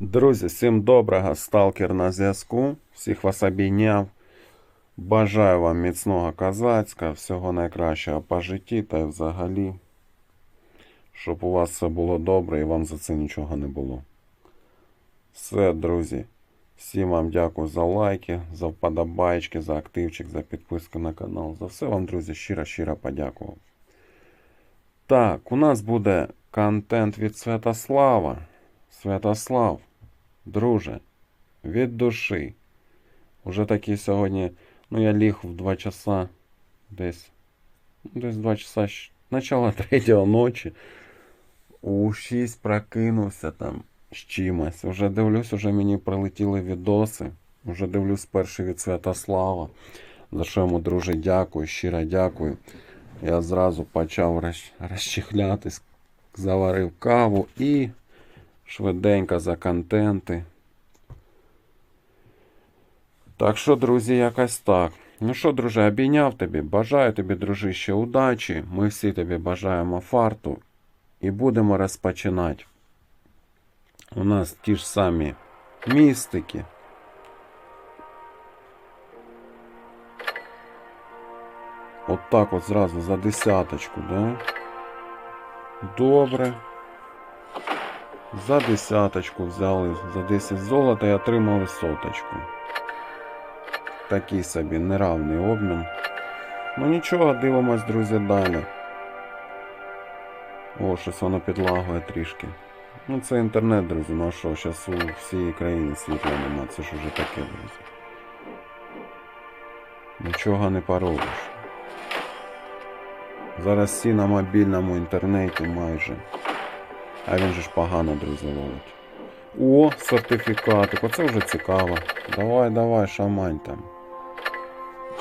Друзі, всім доброго, сталкер на зв'язку. Всіх вас обійняв. Бажаю вам міцного козацька, всього найкращого по житті та й взагалі. Щоб у вас все було добре і вам за це нічого не було. Все, друзі. Всім вам дякую за лайки, за вподобайки, за активчик, за підписку на канал. За все вам, друзі, щиро-щиро подякував. Так, у нас буде контент від Святослава. Святослав, друже, від душі. Уже таки сьогодні, ну я ліг в 2 часа десь. ну, Десь 2 часа, начало третього ночі. У 6 прокинувся там з чимось. Уже дивлюсь, уже мені прилетіли відоси. Уже дивлюсь перший від Святослава. За що йому, друже, дякую, щиро дякую. Я зразу почав роз- розчихлятись, заварив каву і швиденько за контенти. Так що, друзі, якось так. Ну що, друже, обійняв тобі. Бажаю тобі, дружище, удачі. Ми всі тобі бажаємо фарту. І будемо розпочинати. У нас ті ж самі містики. От так от зразу за десяточку, да? Добре. За десяточку взяли за 10 золота і отримали соточку. Такий собі неравний обмін. Ну нічого, дивимось, друзі, далі. О, щось воно підлагує трішки. Ну це інтернет, друзі, ну а що, зараз у всій країні світла нема, це ж уже таке, друзі. Нічого не поробиш. Зараз всі на мобільному інтернеті майже. А він же ж погано, друзі, ловить. О, сертифікатик, оце вже цікаво. Давай, давай, шамань там.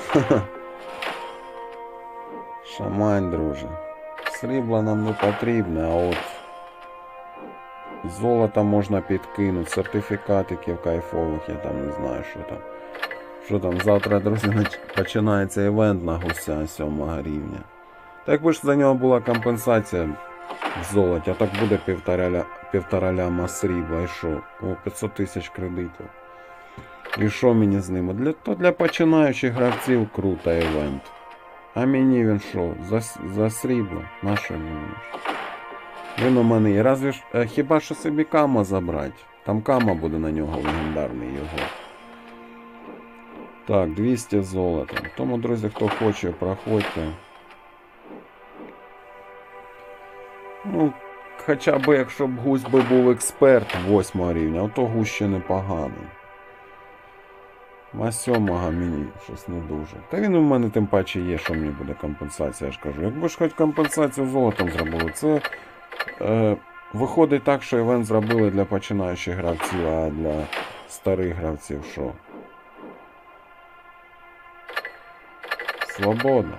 Ха-ха. Шамань, друже. Срібла нам не потрібне, а от золото можна підкинути, сертифікатиків кайфових, я там не знаю, що там. Що там, завтра, друзі, починається івент на гуся 7 рівня. Так якби ж за нього була компенсація в золоті, а так буде півтора, півтора ляма срібла, і що? О, 500 тисяч кредитів. І що мені з ними? Для, то для починаючих гравців круто івент. А мені він що? За, за срібло? На що мені? Він у мене є. Разве ж е, хіба що собі кама забрати? Там кама буде на нього легендарний його. Так, 200 золота. Тому, друзі, хто хоче, проходьте. Ну, хоча б якщо б гусь би був експерт 8 рівня, то гусь ще непоганий. А сьомого мені щось не дуже. Та він у мене тим паче є, що мені буде компенсація, я ж кажу. Якби ж хоч компенсацію золотом зробили, це е, виходить так, що івент зробили для починаючих гравців, а для старих гравців що? Свобода.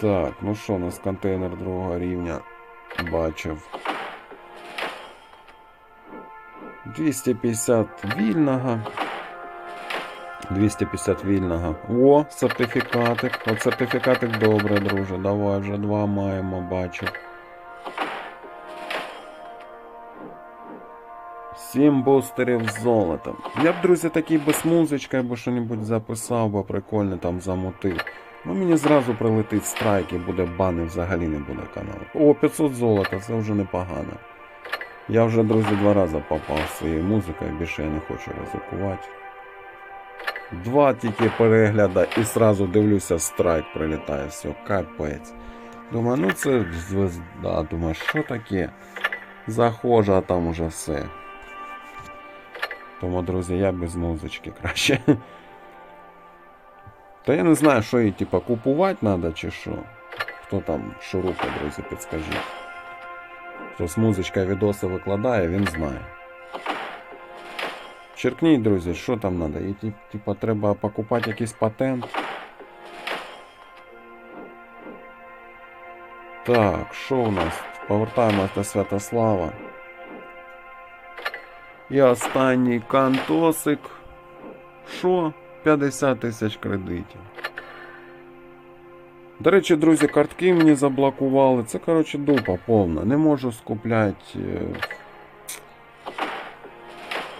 Так, ну що, у нас контейнер другого рівня бачив. 250 вільного. 250 вільного. О, сертифікатик. От сертифікатик добре, друже. Давай вже два маємо, бачу. Сім бустерів з золотом. Я б, друзі, такий би з музичкою або що-небудь записав, бо прикольно там замутив. Ну мені зразу прилетить страйк і буде бан і взагалі не буде каналу. О, 500 золота, це вже непогано. Я вже, друзі, два рази попав з цією музикою, більше я не хочу ризикувати. Два тільки перегляда і сразу дивлюся, страйк прилітає, все, капець. Думаю, ну це звезда, думаю, що таке? Захожу, а там уже все. Тому, друзі, я без музички краще. Та я не знаю, що її, типа, купувати треба чи що. Хто там шуруха, друзі, підскажіть. Хто з музичкою відоси викладає, він знає. Черкніть, друзі, що там треба? І, тип- типа, треба покупати якийсь патент. Так, що у нас? Повертаємось до Святослава. І останній кантосик. Що? 50 тисяч кредитів. До речі, друзі, картки мені заблокували. Це, коротше, дупа повна. Не можу скупляти е,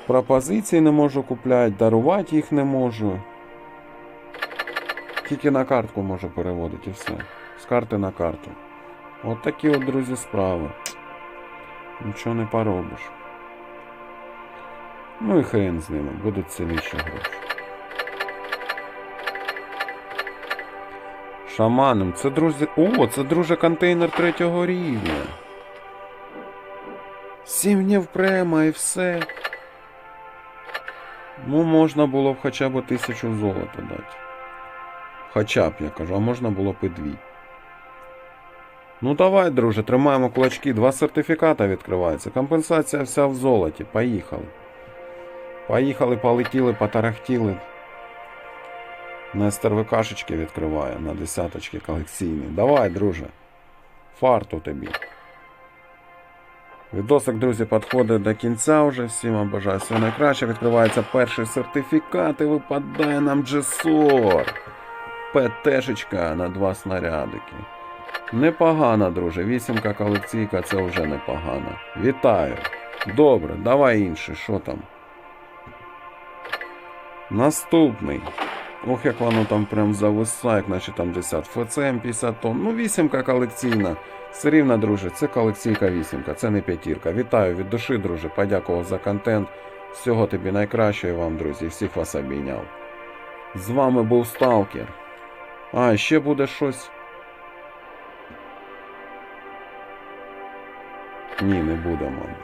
Пропозиції не можу купляти, дарувати їх не можу. Тільки на картку можу переводити і все. З карти на карту. От такі от, друзі, справи. Нічого не поробиш. Ну і хрен з ними, будуть ціліші гроші. Шаманом, це друзі. О, це друже контейнер третього рівня. Сім днів према і все. Ну, можна було б хоча б тисячу золота дати. Хоча б, я кажу, а можна було б і дві. Ну давай, друже, тримаємо кулачки. Два сертифіката відкриваються. Компенсація вся в золоті. Поїхали. Поїхали, полетіли, потарахтіли. Нестер ВКшечки відкриває на десяточки колекційні. Давай, друже. Фарту тобі. Відосик, друзі, підходить до кінця вже. Всім вам бажаю всього найкраще. Відкривається перший сертифікат і випадає нам Джесор. ПТшечка на два снарядики. Непогано, друже. Вісімка колекційка це вже непогано. Вітаю. Добре, давай інший. Що там? Наступний. Ох, як воно там прям зависає, як наче там 10 ФЦМ 50 тонн. Ну, вісімка колекційна. Все рівно, друже, це колекційка вісімка, це не п'ятірка. Вітаю від душі, друже. Подякував за контент. Всього тобі найкращого вам, друзі. Всіх вас обійняв. З вами був Сталкер. А, ще буде щось. Ні, не буде, мабуть.